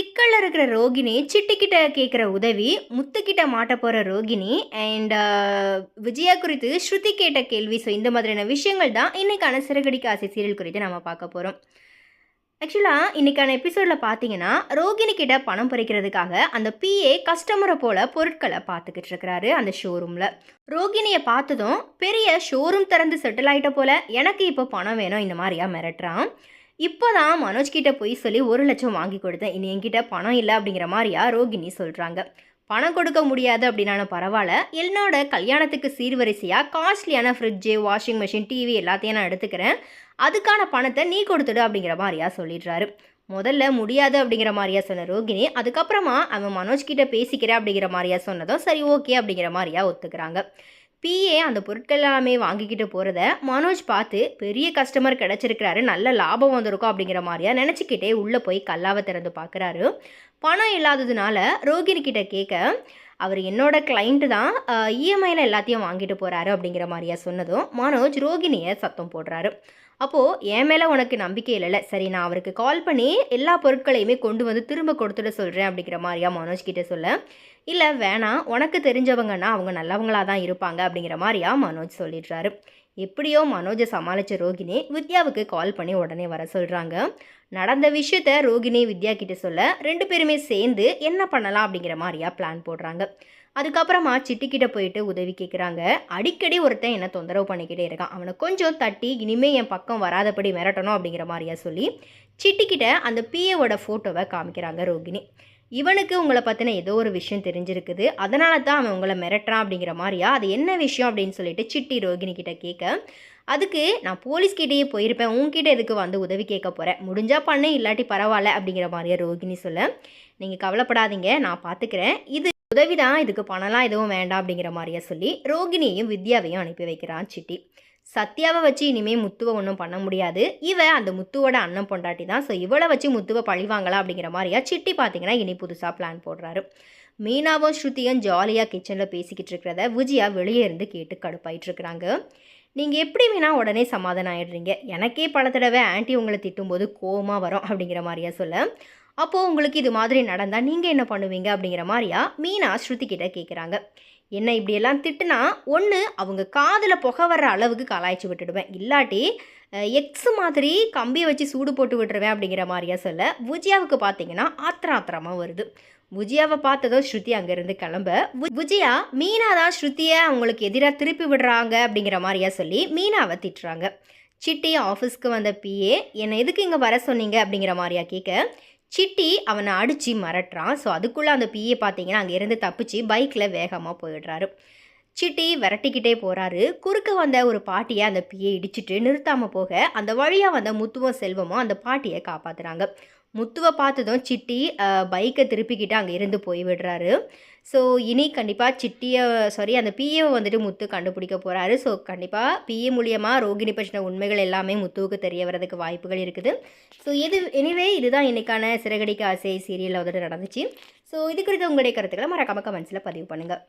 சிக்கலில் இருக்கிற ரோகிணி சிட்டிக்கிட்ட கேட்குற உதவி முத்துக்கிட்ட மாட்ட போகிற ரோகிணி அண்ட் uh, விஜயா குறித்து ஸ்ருதி கேட்ட கேள்வி. ஸோ இந்த மாதிரியான விஷயங்கள் தான் இன்றைக்கான சிறகடிக்க ஆசை சீரியல் குறித்து நம்ம பார்க்க போகிறோம் ஆக்சுவலாக இன்றைக்கான எபிசோடில் பார்த்தீங்கன்னா ரோகிணி கிட்ட பணம் பறிக்கிறதுக்காக அந்த பிஏ கஸ்டமரை போல் பொருட்களை பார்த்துக்கிட்டு இருக்கிறாரு அந்த ஷோரூமில் ரோகிணியை பார்த்ததும் பெரிய ஷோரூம் திறந்து செட்டில் ஆகிட்ட போல் எனக்கு இப்போ பணம் வேணும் இந்த மாதிரியா மிரட்டுறான். இப்போ தான் மனோஜ் கிட்ட போய் சொல்லி ஒரு லட்சம் வாங்கி கொடுத்தேன். இனி என்கிட்ட பணம் இல்லை அப்படிங்கிற மாதிரியா ரோகிணி சொல்கிறாங்க பணம் கொடுக்க முடியாது அப்படின்னாலும் பரவாயில்ல. என்னோட கல்யாணத்துக்கு சீர்வரிசையாக காஸ்ட்லியான ஃப்ரிட்ஜு வாஷிங் மிஷின் டிவி எல்லாத்தையும் நான் எடுத்துக்கிறேன். அதுக்கான பணத்தை நீ கொடுத்துடு அப்படிங்கிற மாதிரியா சொல்லிடுறாரு. முதல்ல முடியாது அப்படிங்கிற மாதிரியா சொன்ன ரோகிணி அதுக்கப்புறமா அவன் மனோஜ் கிட்ட பேசிக்கிறேன் அப்படிங்கிற மாதிரியா சொன்னதும் சரி ஓகே அப்படிங்கிற மாதிரியா ஒத்துக்கிறாங்க. பிஏ அந்த பொருட்கள் எல்லாமே வாங்கிக்கிட்டு போகிறத மனோஜ் பார்த்து பெரிய கஸ்டமர் கிடச்சிருக்கிறாரு நல்ல லாபம் வந்திருக்கும் அப்படிங்கிற மாதிரியா நினச்சிக்கிட்டே உள்ளே போய் கல்லாவை திறந்து பார்க்குறாரு. பணம் இல்லாததுனால ரோகிணிக்கிட்ட கேட்க அவர் என்னோட கிளைண்ட்டு தான் இஎம்ஐயில் எல்லாத்தையும் வாங்கிட்டு போகிறாரு அப்படிங்கிற மாதிரியா சொன்னதும் மனோஜ் ரோகிணியை சத்தம் போடுறாரு. அப்போது என் மேலே உனக்கு நம்பிக்கை இல்லைல்ல? சரி நான் அவருக்கு கால் பண்ணி எல்லா பொருட்களையுமே கொண்டு வந்து திரும்ப கொடுத்துட சொல்கிறேன் அப்படிங்கிற மாதிரியா மனோஜ் கிட்ட சொல்ல. இல்லை வேணாம். உனக்கு தெரிஞ்சவங்கன்னா அவங்க நல்லவங்களாக தான் இருப்பாங்க அப்படிங்கிற மாதிரியா மனோஜ் சொல்லிடுறாரு. எப்படியோ மனோஜை சமாளித்த ரோகிணி வித்யாவுக்கு கால் பண்ணி உடனே வர சொல்கிறாங்க நடந்த விஷயத்த ரோகிணி வித்யா கிட்ட சொல்ல ரெண்டு பேருமே சேர்ந்து என்ன பண்ணலாம் அப்படிங்கிற மாதிரியா பிளான் போடுறாங்க. அதுக்கப்புறமா சிட்டிக்கிட்ட போயிட்டு உதவி கேட்குறாங்க அடிக்கடி ஒருத்தன் என்னை தொந்தரவு பண்ணிக்கிட்டே இருக்கான். அவனை கொஞ்சம் தட்டி இனிமேல் என் பக்கம் வராதபடி மிரட்டணும் அப்படிங்கிற மாதிரியா சொல்லி சிட்டிக்கிட்ட அந்த பிஏவோட ஃபோட்டோவை காமிக்கிறாங்க ரோகிணி. இவனுக்கு உங்களை பற்றின ஏதோ ஒரு விஷயம் தெரிஞ்சிருக்குது. அதனால தான் அவன் உங்களை மிரட்டுறான் அப்படிங்கிற மாதிரியா? அது என்ன விஷயம் அப்படின்னு சொல்லிட்டு சிட்டி ரோகிணி கிட்ட கேட்க அதுக்கு நான் போலீஸ்கிட்டேயே போயிருப்பேன். உங்ககிட்ட எதுக்கு வந்து உதவி கேட்க போகிறேன் முடிஞ்சால் பண்ணு இல்லாட்டி பரவாயில்ல அப்படிங்கிற மாதிரியா ரோகிணி சொல்ல நீங்கள் கவலைப்படாதீங்க. நான் பார்த்துக்கிறேன் இது உதவி தான் இதுக்கு பணம்லாம் எதுவும் வேண்டாம் அப்படிங்கிற மாதிரியா சொல்லி ரோகிணியையும் வித்யாவையும் அனுப்பி வைக்கிறான் சிட்டி. சத்யாவை வச்சு இனிமேல் முத்துவை ஒன்றும் பண்ண முடியாது. இவ அந்த முத்துவோட அண்ணன் பொண்டாட்டி தான். ஸோ இவளை வச்சு முத்துவை பழிவாங்கலாம் அப்படிங்கிற மாதிரியா சிட்டி பார்த்தீங்கன்னா இனி புதுசாக பிளான் போடுறாரு. மீனாவும் ஸ்ருதியும் ஜாலியாக கிச்சனில் பேசிக்கிட்டு இருக்கிறத விஜயா வெளியே இருந்து கேட்டு கடுப்பாயிட்டு இருக்கிறாங்க. நீங்கள் எப்படி வேணால் உடனே சமாதானம் ஆயிடுறீங்க. எனக்கே பல தடவை ஆன்ட்டி உங்களை திட்டும்போது கோவமாக வரும் அப்படிங்கிற மாதிரியா சொல்ல அப்போது உங்களுக்கு இது மாதிரி நடந்தால் நீங்கள் என்ன பண்ணுவீங்க அப்படிங்கிற மாதிரியா மீனா ஸ்ருதி கிட்ட கேட்குறாங்க என்ன இப்படியெல்லாம் திட்டுனா ஒன்று அவங்க காதில் புகை வர்ற அளவுக்கு கலாய்ச்சி விட்டுடுவேன். இல்லாட்டி எக்ஸ் மாதிரி கம்பியை வச்சு சூடு போட்டு விட்டுருவேன் அப்படிங்கிற மாதிரியா சொல்ல விஜயாவுக்கு பார்த்தீங்கன்னா ஆத்திரம் ஆத்திரமாக வருது. விஜயாவை பார்த்ததும் ஸ்ருதி அங்கேருந்து கிளம்ப. விஜயா மீனா தான் ஸ்ருதியை அவங்களுக்கு எதிராக திருப்பி விடுறாங்க அப்படிங்கிற மாதிரியா சொல்லி மீனாவை திட்டுறாங்க. சிட்டி ஆஃபீஸ்க்கு வந்த பிஏ என்னை எதுக்கு இங்கே வர சொன்னீங்க? அப்படிங்கிற மாதிரியா கேட்க சிட்டி அவனை அடித்து மிரட்டுறான். ஸோ அதுக்குள்ளே அந்த பிஏ பார்த்தீங்கன்னா அங்கேருந்து தப்பிச்சு பைக்கில் வேகமாக போயிடுறாரு. சிட்டி விரட்டிக்கிட்டே போகிறாரு குறுக்க வந்த ஒரு பாட்டியை அந்த பியை இடிச்சிட்டு நிறுத்தாமல் போக அந்த வழியாக வந்த முத்துவம் செல்வமும் அந்த பாட்டியை காப்பாற்றுறாங்க முத்துவை பார்த்ததும் சிட்டி பைக்கை திருப்பிக்கிட்டு அங்கே இருந்து போய் விடுறாரு. ஸோ இனி கண்டிப்பாக சிட்டியை சாரி அந்த பிஏவை வந்துட்டு முத்து கண்டுபிடிக்க போகிறாரு ஸோ கண்டிப்பாக பிஏ மூலியமாக ரோகிணி பற்றின உண்மைகள் எல்லாமே முத்துவுக்கு தெரிய வரதுக்கு வாய்ப்புகள் இருக்குது. ஸோ இது எனிவே இதுதான் இன்றைக்கான சிறகடிக்க ஆசை சீரியலில் வந்துட்டு நடந்துச்சு. ஸோ இது குறித்து உங்களுடைய கருத்துக்களை மறக்காம கமெண்ட்ஸில் பதிவு பண்ணுங்கள்